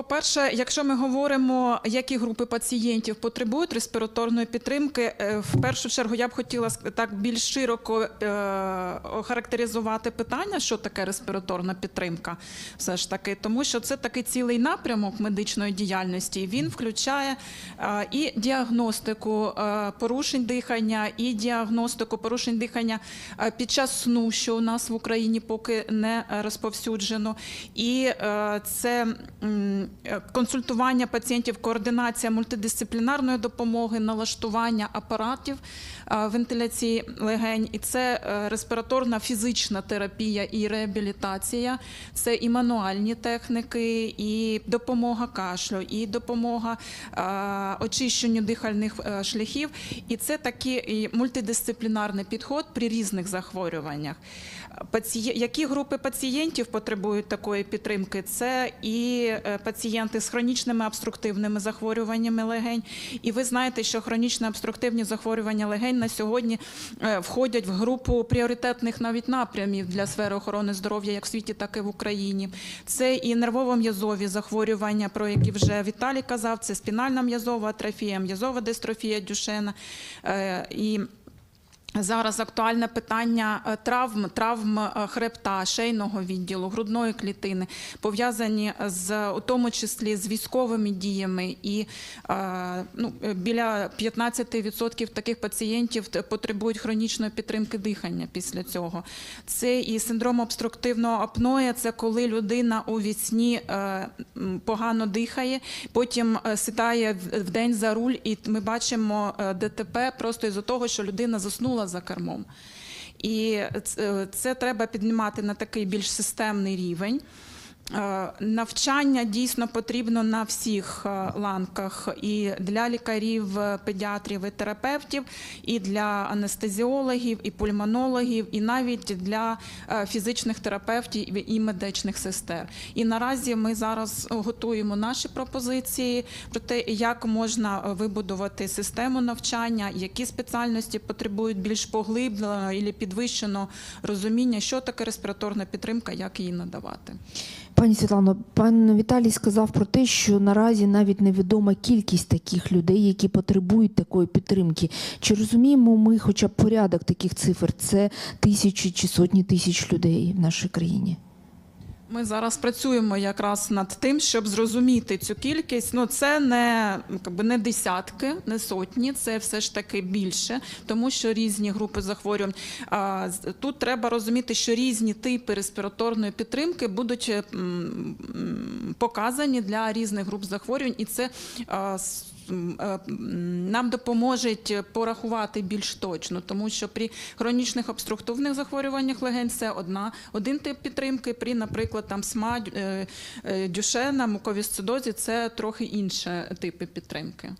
По-перше, якщо ми говоримо, які групи пацієнтів потребують респіраторної підтримки, е, в першу чергу я б хотіла так більш широко е, охарактеризувати питання, що таке респіраторна підтримка, все ж таки, тому що це такий цілий напрямок медичної діяльності. Він включає е, і діагностику порушень дихання, і діагностику порушень дихання під час сну, що у нас в Україні поки не розповсюджено, і це консультування пацієнтів, координація мультидисциплінарної допомоги, налаштування апаратів е, вентиляції легень, і це е, респіраторна фізична терапія і реабілітація, це і мануальні техніки, і допомога кашлю, і допомога е, очищенню дихальних е, шляхів. І це такий мультидисциплінарний підход при різних захворюваннях. Які групи пацієнтів потребують такої підтримки? Це і е, пацієнти з хронічними обструктивними захворюваннями легень. І ви знаєте, що хронічно обструктивні захворювання легень на сьогодні е, входять в групу пріоритетних навіть напрямів для сфери охорони здоров'я, як в світі, так і в Україні. Це і нервово-м'язові захворювання, про які вже Віталій казав. Це спінальна м'язова атрофія, м'язова дистрофія Дюшена. Е, І Зараз актуальне питання е, травм, травм е, хребта, шейного відділу, грудної клітини, пов'язані з у тому числі з військовими діями, і е, ну, біля 15% таких пацієнтів потребують хронічної підтримки дихання після цього. Це і синдром обструктивного апноє, це коли людина у вісні погано дихає, потім сідає в- день за руль, і ми бачимо ДТП просто із-за того, що людина заснула за кермом. І це, це треба піднімати на такий більш системний рівень. Е, Навчання дійсно потрібно на всіх е, ланках і для лікарів, е, педіатрів і терапевтів, і для анестезіологів, і пульмонологів, і навіть для фізичних терапевтів і медичних сестер. І наразі ми зараз готуємо наші пропозиції про те, як можна вибудувати систему навчання, які спеціальності потребують більш поглибленого і підвищеного розуміння, що таке респіраторна підтримка, як її надавати. Пані Світлано, пан Віталій сказав про те, що наразі навіть невідома кількість таких людей, які потребують такої підтримки. Чи розуміємо ми, хоча б порядок таких цифр? Це тисячі чи сотні тисяч людей в нашій країні? Ми зараз працюємо якраз над тим, щоб зрозуміти цю кількість. Ну це не якби не десятки, не сотні, це все ж таки більше, тому що різні групи захворювань. Тут треба розуміти, що різні типи респіраторної підтримки будуть показані для різних груп захворювань, і це нам допоможе порахувати більш точно, тому що при хронічних обструктивних захворюваннях легень це одна один тип підтримки. При, наприклад, там СМА, е, е, дюшена, муковісцидозі це трохи інші типи підтримки.